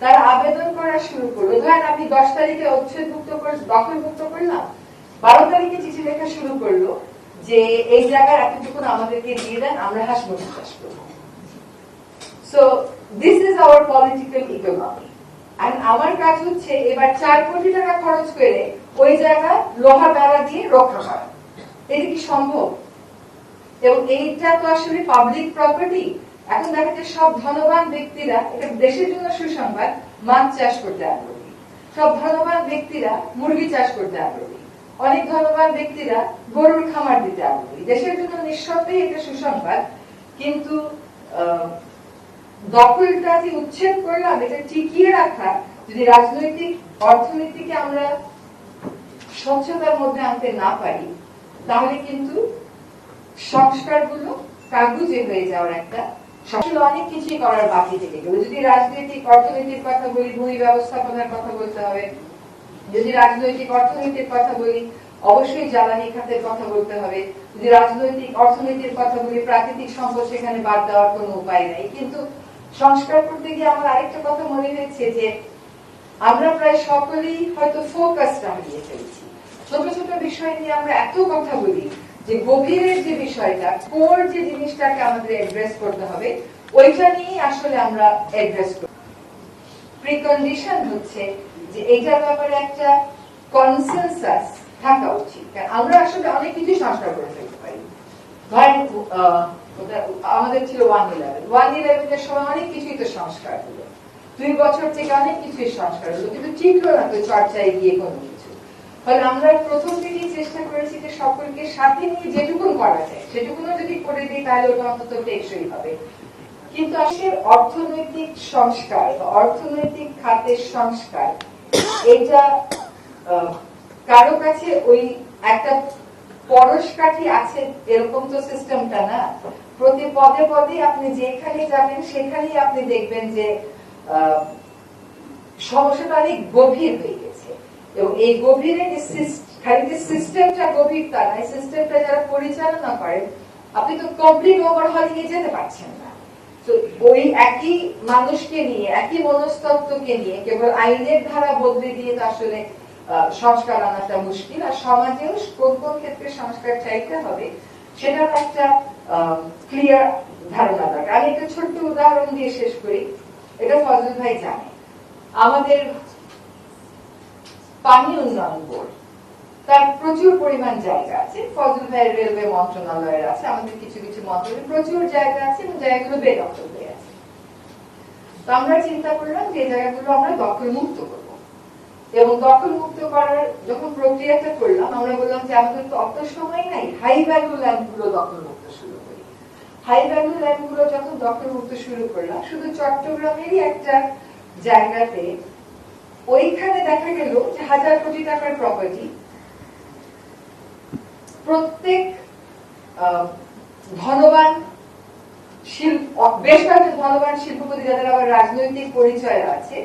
তারা আবেদন করা শুরু করল। ধরেন আমি দশ তারিখে উচ্ছেদমুক্ত করে দখলমুক্ত করলাম। বারো তারিখে চিঠি লেখা শুরু করল যে এই জায়গার এতটুকু আমাদেরকে দিয়ে দেন, আমরা হাঁস মুরগি চাষ করব so this is our political economy আর আমার কাজ হচ্ছে এবার চার কোটি টাকা খরচ করে ওই জায়গায় লোহা বেড়া দিয়ে রক্ষা করা। এটা কি সম্ভব? এবং এইটা তো আসলে পাবলিক প্রপার্টি এখন দেখা যায় সব ধনবান ব্যক্তিরা, এটা দেশের জন্য সুসংবাদ, মাছ চাষ করতে আগ্রহী। সব ধনবান ব্যক্তিরা মুরগি চাষ করতে আগ্রহী। অনেক ধনবান ব্যক্তিরা গরুর খামার দিতে আগ্রহী। দেশের জন্য নিঃসন্দেহে এটা সুসংবাদ, কিন্তু দখলটা যে উচ্ছেদ করলাম, এটা টিকিয়ে রাখা যদি রাজনৈতিক, অর্থনীতিকে আমরা স্বচ্ছতার মধ্যে আনতে না পারি, তাহলে কিন্তু সংস্কারগুলো কাগুজে হয়ে যাওয়ার একটা অনেক কিছুই করার বাকি থেকে গেল। যদি রাজনৈতিক কথা বলি, ভূমি ব্যবস্থাপনার কথা বলতে হবে। যদি রাজনৈতিক কথা বলি, অবশ্যই জ্বালানি খাতের কথা বলতে হবে। যদি রাজনৈতিক কথা বলি, প্রাকৃতিক সম্পদ সেখানে বাদ দেওয়ার কোনো উপায় নাই। কিন্তু সংস্কার করতে গিয়ে আমার আরেকটা কথা মনে হয়েছে যে, আমরা প্রায় সকলেই হয়তো ফোকাসটা হারিয়ে ফেলছি। ছোট ছোট বিষয় নিয়ে আমরা এত কথা বলি যে গভীরের যে বিষয়টা, কোর যে জিনিসটাকে আমাদের অ্যাড্রেস করতে হবে, ওইটা নিয়েই আসলে আমরা অ্যাড্রেস করি। প্রিকন্ডিশন হচ্ছে যে এইটার ব্যাপারে একটা কনসেনসাস থাকা উচিত। আমরা আসলে অনেক কিছু সংস্কার করে ফেলতে পারি। ধরেন আমাদের ছিল ওয়ান ইলেভেন ওয়ান ইলেভেনের সময় অনেক কিছুই তো সংস্কার হলো। দুই বছর থেকে অনেক কিছুই সংস্কার হলো। কিন্তু টিকলো না তো চর্চায় গিয়ে কোনো ফলে আমরা প্রথম থেকেই চেষ্টা করেছি যে সকলকে সাথে নিয়ে করা যায় যদি করে দিই, তাহলে ওটা অন্তত টেকসই হবে। কিন্তু অর্থনৈতিক সংস্কার বা অর্থনৈতিক খাতের সংস্কার, এটা কারও কাছে ওই একটা পরশ কাঠি আছে এরকম তো সিস্টেমটা না। প্রতি পদে পদে আপনি যেখানে যাবেন, সেখানেই আপনি দেখবেন যে সমস্যাটা অনেক গভীর হয়ে এই গভীরে খালি যে সিস্টেমটা গভীর তা সিস্টেমটা যারা পরিচালনা আপনি তো কমপ্লিট ওভারহলিং এ যেতে পারছেন না। তো ওই একই মানুষকে নিয়ে, একই মনস্তত্ত্বকে নিয়ে কেবল আইনের ধারা বদলে দিয়ে আসলে সংস্কার আনাটা মুশকিল। আর সমাজেও কোন কোন ক্ষেত্রে সংস্কার চাইতে হবে, সেটার একটা ক্লিয়ার ধারণা দরকার। আমি একটা ছোট্ট উদাহরণ দিয়ে শেষ করি। এটা ফজল ভাই জানে। আমাদের পানি উন্নয়ন বোর্ড। তার প্রচুর পরিমাণ জায়গা আছে। ফজল ভাইয়ের রেলওয়ে মন্ত্রণালয়ের আছে, আমাদের কিছু কিছু মন্ত্রণালয়ে প্রচুর জায়গা আছে এবং জায়গাগুলো বেদখল হয়ে আছে। তো আমরা চিন্তা করলাম যে জায়গাগুলো আমরা দখল মুক্ত করব। এবং দখল মুক্ত করার যখন প্রক্রিয়াটা করলাম, আমরা বললাম যে আমাদের তো অত সময় নাই হাই ভ্যালু ল্যান্ডগুলো দখল মুক্ত শুরু করি। হাই ভ্যালু ল্যান্ডগুলো যখন দখল মুক্ত শুরু করলাম, শুধু চট্টগ্রামেরই একটা জায়গাতে ওইখানে দেখা গেল যে হাজার কোটি টাকার প্রপার্টি প্রত্যেক ধনবান শিল্প, বেশ কয়েকটা ধনবান শিল্পপতি যাদের আবার রাজনৈতিক পরিচয় আছে